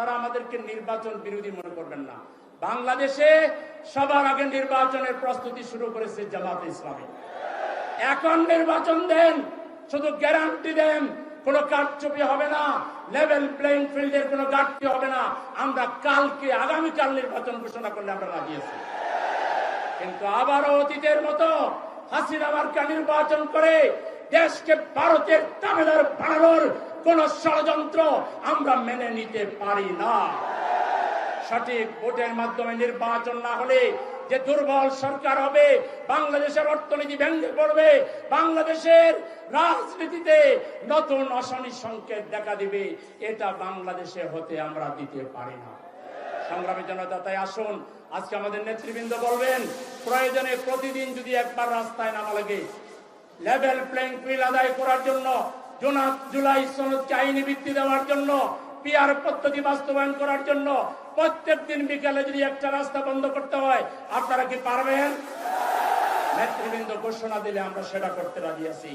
আপনারা আমাদেরকে নির্বাচন বিরোধী মনে করবেন না। বাংলাদেশে সবার আগে নির্বাচনের প্রস্তুতি শুরু করেছে জামাত ইসলামী। এখন নির্বাচন দেন, শুধু গ্যারান্টি দেন, কোনো কারচুপি হবে না লেভেল প্লেইং ফিল্ডের কোনো ঘাটতি হবে না। আমরা কালকে, আগামীকাল নির্বাচন ঘোষণা করলে আমরা আছি। কিন্তু আবারও অতীতের মতো হাসিনা মার্কা নির্বাচন করে দেশকে ভারতের তামিলার বানানোর কোন ষড়যন্ত্র আমরা মেনে নিতে পারি না। সঠিক ভোটের মাধ্যমে নির্বাচন না হলে যে দুর্বল সরকার হবে, বাংলাদেশের অর্থনীতি ভেঙে পড়বে, বাংলাদেশের রাজনীতিতে নতুন অশনি সংকেত দেখা দিবে, এটা বাংলাদেশে হতে আমরা দিতে পারি না। সংগ্রামী জনতা, তাই আসুন, আজকে আমাদের নেতৃবৃন্দ বলবেন, প্রয়োজনে প্রতিদিন যদি একবার রাস্তায় নামা লাগে লেভেল প্লেইং ফিল্ড আদায় করার জন্য জুনা জুলাই সনদকে আইনি ভিত্তি দেওয়ার জন্য? পিয়ার পদ্ধতি বাস্তবায়ন করার জন্য প্রত্যেক দিন বিকালে যদি একটা রাস্তা বন্ধ করতে হয়, আপনারা কি পারবেন? নেতৃবৃন্দ ঘোষণা দিলে আমরা সেটা করতে রাজি আছি।